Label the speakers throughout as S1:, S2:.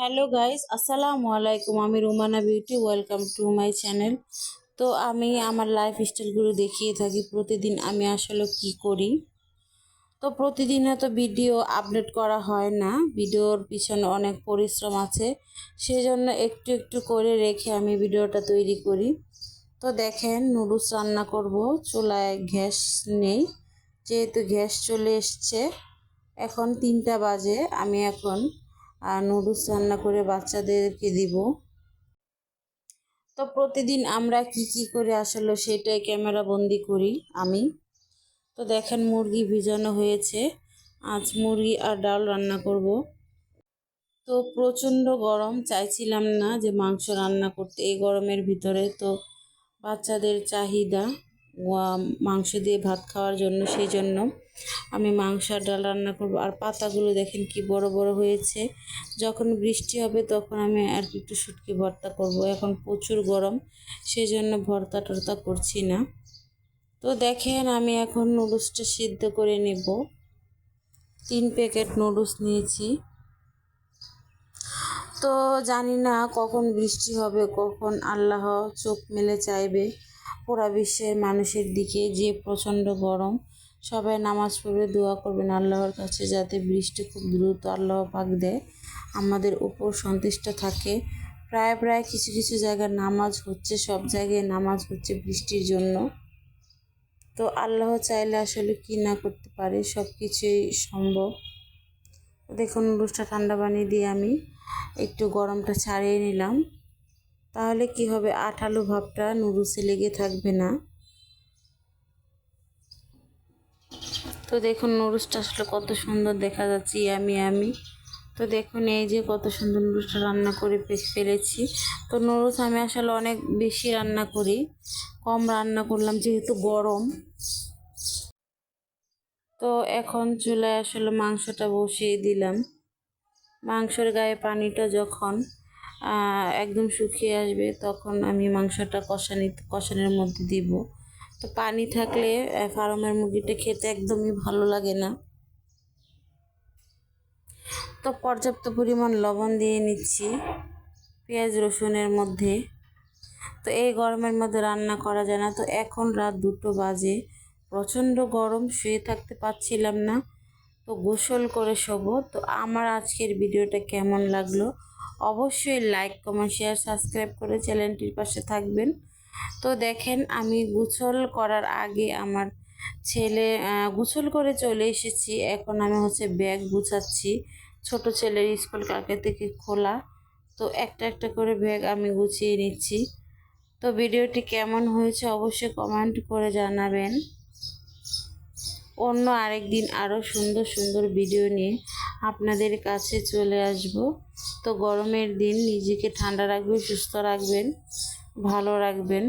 S1: Hello guys, আসসালামু আলাইকুম। আমি Rumana Beauty, welcome to my channel. তো আমি আমার লাইফ স্টাইলগুলো দেখিয়ে থাকি, প্রতিদিন আমি আসলে কি করি। তো প্রতিদিন তো ভিডিও আপলোড করা হয় না, ভিডিওর পিছনে অনেক পরিশ্রম আছে। সেজন্য একটু একটু করে রেখে আমি ভিডিওটা তৈরি করি। তো দেখেন, নুডলস রান্না করব, চুলায় গ্যাস নেই, যেহেতু গ্যাস চলে এসছে। এখন তিনটা বাজে, আমি এখন আর নুডলস রান্না করে বাচ্চাদেরকে দিব। তো প্রতিদিন আমরা কি কি করে আসলে সেটাই ক্যামেরা বন্দি করি আমি। তো দেখেন মুরগি ভিজানো হয়েছে। আজ মুরগি আর ডাল রান্না করব। তো প্রচণ্ড গরম, চাইছিলাম না যে মাংস রান্না করতে, এই গরমের ভিতরে তো বাচ্চাদের চাহিদা। মাংস দিয়ে ভাত খাওয়ার জন্য, সেই জন্য আমি মাংস আর ডাল রান্না করব। আর পাতাগুলো দেখেন কি বড় বড় হয়েছে। যখন বৃষ্টি হবে তখন আমি আর একটু শুটকি ভর্তা করব। এখন প্রচুর গরম, সেই জন্য ভর্তা টর্তা করছি না। তো দেখেন আমি এখন নুডলসটা সিদ্ধ করে নেব। তিন প্যাকেট নুডলস নিয়েছি। তো জানি না কখন বৃষ্টি হবে, কখন আল্লাহ চোখ মেলে চাইবে। পুরা বিশ্বের মানুষের দিকে যে প্রচণ্ড গরম, সবাই নামাজ পড়বে, দোয়া করবেন আল্লাহর কাছে যাতে বৃষ্টি খুব দ্রুত আল্লাহ পাক দেয়। আমাদের উপর সন্তুষ্ট থাকে। প্রায় প্রায় কিছু কিছু জায়গায় নামাজ হচ্ছে, সব জায়গায় নামাজ হচ্ছে বৃষ্টির জন্য। তো আল্লাহ চাইলে আসলে কি না করতে পারে সব কিছুই সম্ভব। দেখুন নুডলসটা ঠান্ডা পানি দিয়ে আমি একটু গরমটা ছাড়িয়ে নিলাম। তাহলে কি হবে? আঠালো ভাবটা নুডলসে লেগে থাকবে না। তো দেখুন, নুডলসটা আসলে কত সুন্দর দেখা যাচ্ছে আমি আমি তো দেখুন, এই যে কত সুন্দর নুডলসটা রান্না করে ফেলেছি। তো নুডলস আমি আসলে অনেক বেশি রান্না করি, কম রান্না করলাম যেহেতু গরম। তো এখন চুলায় আসলে মাংসটা বসিয়ে দিলাম। মাংসের গায়ে পানিটা যখন একদম শুকিয়ে আসবে, তখন আমি মাংসটা কষানি, কষানোর মধ্যে দিব। তো পানি থাকলে ফার্মের মুরগিটা খেতে একদমই ভালো লাগে না। তো পর্যাপ্ত পরিমাণ লবণ দিয়ে নিচ্ছি, পেঁয়াজ, রসুনের মধ্যে। তো এই গরমের মধ্যে রান্না করা যায় না। তো এখন রাত দুটো বাজে। প্রচণ্ড গরম, শুয়ে থাকতে পারছিলাম না। তো গোসল করে শোবো। তো আমার আজকের ভিডিওটা কেমন লাগল? অবশ্যই লাইক কমেন্ট শেয়ার সাবস্ক্রাইব করে চ্যানেলটির পাশে থাকবেন। তো দেখেন, আমি গোসল করার আগে আমার ছেলে গোসল করে চলে এসেছি। এখন আমি হচ্ছে ব্যাগ গুছাচ্ছি। ছোট ছেলের স্কুল কালকে থেকে খোলা। তো একটা একটা করে ব্যাগ আমি গুছিয়ে নিচ্ছি। তো ভিডিওটি কেমন হয়েছে অবশ্যই কমেন্ট করে জানাবেন। অন্য আরেক দিন আরও সুন্দর সুন্দর ভিডিও নিয়ে আপনাদের কাছে চলে আসব। তো গরমের দিন নিজেকে ঠান্ডা রাখবেন, সুস্থ রাখবেন, ভালো রাখবেন।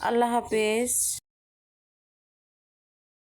S1: আল্লাহ হাফেজ।